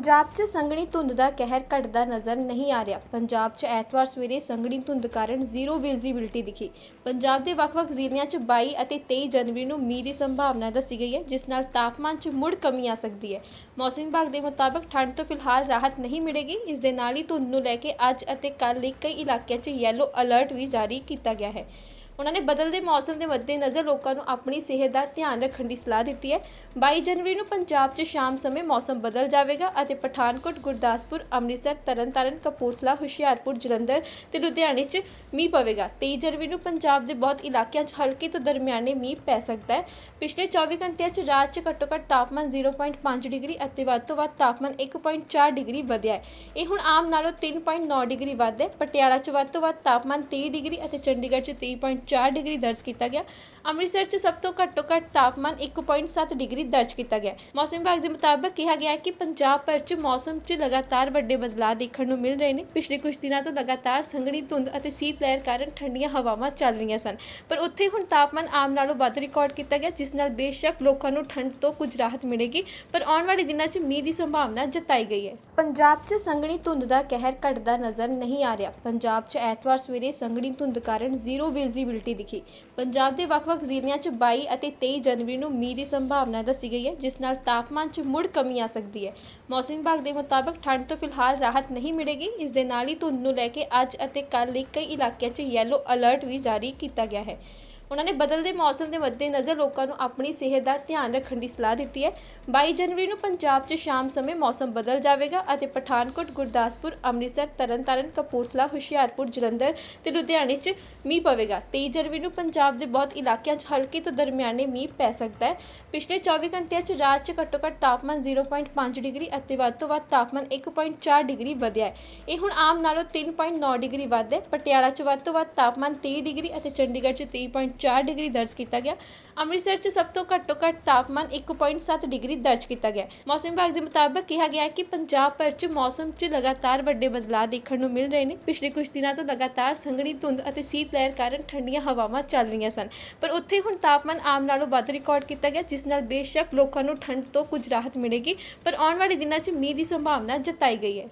ਪੰਜਾਬ 'ਚ ਸੰਘਣੀ ਧੁੰਦ ਦਾ ਕਹਿਰ ਘਟਦਾ ਨਜ਼ਰ ਨਹੀਂ ਆ ਰਿਹਾ। ਪੰਜਾਬ 'ਚ ਐਤਵਾਰ ਸਵੇਰੇ ਸੰਘਣੀ ਧੁੰਦ ਕਾਰਨ ਜ਼ੀਰੋ ਵਿਜ਼ਿਬਿਲਟੀ ਦਿਖੀ। ਪੰਜਾਬ ਦੇ ਵੱਖ-ਵੱਖ ਜ਼ਿਲ੍ਹਿਆਂ 'ਚ 22 ਅਤੇ 23 ਜਨਵਰੀ ਨੂੰ ਮੀਂਹ ਦੀ ਸੰਭਾਵਨਾ ਦੱਸੀ ਗਈ ਹੈ, ਜਿਸ ਨਾਲ ਤਾਪਮਾਨ 'ਚ ਮੁੜ ਕਮੀ ਆ ਸਕਦੀ ਹੈ। ਮੌਸਮ ਵਿਭਾਗ ਦੇ ਮੁਤਾਬਕ ਠੰਡ ਤੋਂ ਫਿਲਹਾਲ ਰਾਹਤ ਨਹੀਂ ਮਿਲੇਗੀ। ਇਸ ਦੇ ਨਾਲ ਹੀ ਧੁੰਦ ਨੂੰ ਲੈ ਕੇ ਅੱਜ ਅਤੇ ਕੱਲ੍ਹ ਲਈ ਕਈ ਇਲਾਕਿਆਂ 'ਚ ਯੈਲੋ ਅਲਰਟ ਵੀ ਜਾਰੀ ਕੀਤਾ ਗਿਆ ਹੈ। ਉਹਨਾਂ ਨੇ ਬਦਲਦੇ ਮੌਸਮ ਦੇ ਮੱਦੇਨਜ਼ਰ ਲੋਕਾਂ ਨੂੰ ਆਪਣੀ ਸਿਹਤ ਦਾ ਧਿਆਨ ਰੱਖਣ ਦੀ ਸਲਾਹ ਦਿੱਤੀ ਹੈ। 22 ਜਨਵਰੀ ਨੂੰ ਪੰਜਾਬ 'ਚ ਸ਼ਾਮ ਸਮੇਂ ਮੌਸਮ ਬਦਲ ਜਾਵੇਗਾ ਅਤੇ ਪਠਾਨਕੋਟ, ਗੁਰਦਾਸਪੁਰ, ਅੰਮ੍ਰਿਤਸਰ, ਤਰਨਤਾਰਨ, ਕਪੂਰਥਲਾ, ਹੁਸ਼ਿਆਰਪੁਰ, ਜਲੰਧਰ ਤੇ ਲੁਧਿਆਣੇ 'ਚ ਮੀਂਹ ਪਵੇਗਾ। 23 ਜਨਵਰੀ ਨੂੰ ਪੰਜਾਬ ਦੇ ਬਹੁਤ ਇਲਾਕਿਆਂ 'ਚ ਹਲਕੇ ਤੋਂ ਦਰਮਿਆਨੇ ਮੀਂਹ ਪੈ ਸਕਦਾ ਹੈ। ਪਿਛਲੇ 24 ਘੰਟਿਆਂ 'ਚ ਰਾਤ 'ਚ ਘੱਟੋ-ਘੱਟ ਤਾਪਮਾਨ 0.5 ਡਿਗਰੀ ਅਤੇ ਵੱਧ ਤੋਂ ਵੱਧ ਤਾਪਮਾਨ 1.4 ਡਿਗਰੀ ਵਧਿਆ ਹੈ। ਇਹ ਹੁਣ ਆਮ ਨਾਲੋਂ 3.9 ਡਿਗਰੀ ਵੱਧ ਹੈ। ਪਟਿਆਲਾ 'ਚ ਵੱਧ ਤੋਂ ਵੱਧ ਤਾਪਮਾਨ 23 ਡਿਗਰੀ ਅਤੇ ਚੰਡੀਗੜ੍ਹ 'ਚ 30.4 ਡਿਗਰੀ ਦਰਜ ਕੀਤਾ ਗਿਆ। ਅੰਮ੍ਰਿਤਸਰ 'ਚ ਸਭ ਤੋਂ ਘੱਟੋ ਘੱਟ ਤਾਪਮਾਨ 1.7 ਡਿਗਰੀ ਦਰਜ ਕੀਤਾ ਗਿਆ। ਮੌਸਮ ਵਿਭਾਗ ਦੇ ਮੁਤਾਬਕ ਕਿਹਾ ਗਿਆ ਹੈ ਕਿ ਪੰਜਾਬ ਭਰ 'ਚ ਮੌਸਮ 'ਚ ਲਗਾਤਾਰ ਵੱਡੇ ਬਦਲਾਅ ਦੇਖਣ ਨੂੰ ਮਿਲ ਰਹੇ ਨੇ। ਪਿਛਲੇ ਕੁਝ ਦਿਨਾਂ ਤੋਂ ਲਗਾਤਾਰ ਸੰਘਣੀ ਧੁੰਦ ਅਤੇ ਸੀਤ ਲਹਿਰ ਕਾਰਨ ਠੰਡੀਆਂ ਹਵਾਵਾਂ ਚੱਲ ਰਹੀਆਂ ਸਨ। ਪਰ ਉੱਥੇ ਹੁਣ ਤਾਪਮਾਨ ਆਮ ਨਾਲੋਂ ਵੱਧ ਰਿਕਾਰਡ ਕੀਤਾ ਗਿਆ, ਜਿਸ ਨਾਲ ਬੇਸ਼ੱਕ ਲੋਕਾਂ ਨੂੰ ਠੰਡ ਤੋਂ ਕੁਝ ਰਾਹਤ ਮਿਲੇਗੀ। ਪਰ ਆਉਣ ਵਾਲੇ ਦਿਨਾਂ 'ਚ ਮੀਂਹ ਦੀ ਸੰਭਾਵਨਾ ਜਤਾਈ ਗਈ ਹੈ। ਪੰਜਾਬ 'ਚ ਸੰਘਣੀ ਧੁੰਦ ਦਾ ਕਹਿਰ ਘਟਦਾ ਨਜ਼ਰ ਨਹੀਂ ਆ ਰਿਹਾ। ਪੰਜਾਬ 'ਚ ਐਤਵਾਰ ਸਵੇਰੇ ਸੰਘਣੀ ਧੁੰਦ ਕਾਰਨ ਜ਼ੀਰੋ ਵਿਜ਼ਿਬਿਲਟੀ ਦਿਖੀ। ਪੰਜਾਬ ਦੇ ਵੱਖ-ਵੱਖ ਜ਼ਿਲ੍ਹਿਆਂ 'ਚ 22 ਅਤੇ 23 ਜਨਵਰੀ ਨੂੰ ਮੀਂਹ ਦੀ ਸੰਭਾਵਨਾ ਦੱਸੀ ਗਈ ਹੈ, ਜਿਸ ਨਾਲ ਤਾਪਮਾਨ 'ਚ ਮੁੜ ਕਮੀ ਆ ਸਕਦੀ ਹੈ। ਮੌਸਮ ਵਿਭਾਗ ਦੇ ਮੁਤਾਬਕ ਠੰਡ ਤੋਂ ਫਿਲਹਾਲ ਰਾਹਤ ਨਹੀਂ ਮਿਲੇਗੀ। ਇਸ ਦੇ ਨਾਲ ਹੀ ਧੁੰਦ ਨੂੰ ਲੈ ਕੇ ਅੱਜ ਅਤੇ ਕੱਲ੍ਹ ਲਈ ਕਈ ਇਲਾਕਿਆਂ 'ਚ ਯੈਲੋ ਅਲਰਟ ਵੀ ਜਾਰੀ ਕੀਤਾ ਗਿਆ ਹੈ। ਉਹਨਾਂ ਨੇ ਬਦਲਦੇ ਮੌਸਮ ਦੇ ਮੱਦੇਨਜ਼ਰ ਲੋਕਾਂ ਨੂੰ ਆਪਣੀ ਸਿਹਤ ਦਾ ਧਿਆਨ ਰੱਖਣ ਦੀ ਸਲਾਹ ਦਿੱਤੀ ਹੈ। 22 ਜਨਵਰੀ ਨੂੰ ਪੰਜਾਬ 'ਚ ਸ਼ਾਮ ਸਮੇਂ ਮੌਸਮ ਬਦਲ ਜਾਵੇਗਾ ਅਤੇ ਪਠਾਨਕੋਟ, ਗੁਰਦਾਸਪੁਰ, ਅੰਮ੍ਰਿਤਸਰ, ਤਰਨਤਾਰਨ, ਕਪੂਰਥਲਾ, ਹੁਸ਼ਿਆਰਪੁਰ, ਜਲੰਧਰ ਤੇ ਲੁਧਿਆਣੇ 'ਚ ਮੀਂਹ ਪਵੇਗਾ। 23 ਜਨਵਰੀ ਨੂੰ ਪੰਜਾਬ ਦੇ ਬਹੁਤ ਇਲਾਕਿਆਂ 'ਚ ਹਲਕੇ ਤੋਂ ਦਰਮਿਆਨੇ ਮੀਂਹ ਪੈ ਸਕਦਾ ਹੈ। ਪਿਛਲੇ 24 ਘੰਟਿਆਂ 'ਚ ਰਾਤ 'ਚ ਘੱਟੋ ਘੱਟ ਤਾਪਮਾਨ 0.5 ਡਿਗਰੀ ਅਤੇ ਵੱਧ ਤੋਂ ਵੱਧ ਤਾਪਮਾਨ 1.4 ਡਿਗਰੀ ਵਧਿਆ ਹੈ। ਇਹ ਹੁਣ ਆਮ ਨਾਲੋਂ 3.9 ਡਿਗਰੀ ਵੱਧ ਹੈ। ਪਟਿਆਲਾ 'ਚ ਵੱਧ ਤੋਂ ਵੱਧ ਤਾਪਮਾਨ 23 ਡਿਗਰੀ ਅਤੇ ਚੰਡੀਗੜ੍ਹ 'ਚ 30.4 ਡਿਗਰੀ ਦਰਜ ਕੀਤਾ ਗਿਆ। ਅੰਮ੍ਰਿਤਸਰ 'ਚ ਸਭ ਤੋਂ ਘੱਟੋ ਘੱਟ ਤਾਪਮਾਨ 1.7 ਡਿਗਰੀ ਦਰਜ ਕੀਤਾ ਗਿਆ। ਮੌਸਮ ਵਿਭਾਗ ਦੇ ਮੁਤਾਬਕ ਕਿਹਾ ਗਿਆ ਹੈ ਕਿ ਪੰਜਾਬ ਭਰ 'ਚ ਮੌਸਮ 'ਚ ਲਗਾਤਾਰ ਵੱਡੇ ਬਦਲਾਅ ਦੇਖਣ ਨੂੰ ਮਿਲ ਰਹੇ ਨੇ। ਪਿਛਲੇ ਕੁਝ ਦਿਨਾਂ ਤੋਂ ਲਗਾਤਾਰ ਸੰਘਣੀ ਧੁੰਦ ਅਤੇ ਸੀਤ ਲਹਿਰ ਕਾਰਨ ਠੰਡੀਆਂ ਹਵਾਵਾਂ ਚੱਲ ਰਹੀਆਂ ਸਨ। ਪਰ ਉੱਥੇ ਹੁਣ ਤਾਪਮਾਨ ਆਮ ਨਾਲੋਂ ਵੱਧ ਰਿਕਾਰਡ ਕੀਤਾ ਗਿਆ, ਜਿਸ ਨਾਲ ਬੇਸ਼ੱਕ ਲੋਕਾਂ ਨੂੰ ਠੰਡ ਤੋਂ ਕੁਝ ਰਾਹਤ ਮਿਲੇਗੀ। ਪਰ ਆਉਣ ਵਾਲੇ ਦਿਨਾਂ 'ਚ ਮੀਂਹ ਦੀ ਸੰਭਾਵਨਾ ਜਤਾਈ ਗਈ ਹੈ।